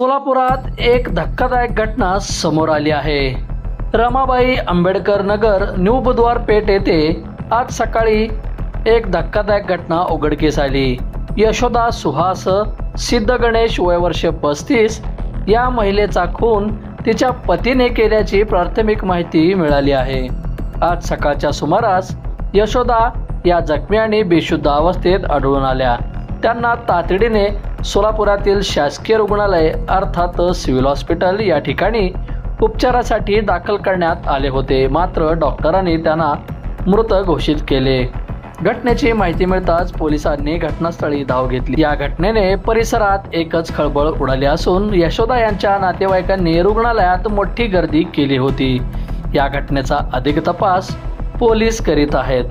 सोलापुरात एक धक्कादायक घटना समोर आली आहे. रमाबाई आंबेडकर नगर न्यू बुधवार पेठ येथे आज सकाळी एक धक्कादायक घटना उघडकीस आली. यशोदा सुहास सिद्ध गणेश वयवर्ष पस्तीस या महिलेचा खून तिच्या पतीने केल्याची प्राथमिक माहिती मिळाली आहे. आज सकाळच्या सुमारास यशोदा या जखमी आणि बेशुद्ध अवस्थेत आढळून आल्या. त्यांना तातडीने सोलापुरातील शासकीय रुग्णालय अर्थात सिव्हिल हॉस्पिटल या ठिकाणी उपचारासाठी दाखल करण्यात आले होते. मात्र डॉक्टरांनी त्यांना मृत घोषित केले. घटनेची माहिती मिळताच पोलिसांनी घटनास्थळी धाव घेतली. या घटनेने परिसरात एकच खळबळ उडाली असून यशोदा यांच्या नातेवाईकांनी रुग्णालयात मोठी गर्दी केली होती. या घटनेचा अधिक तपास पोलीस करीत आहेत.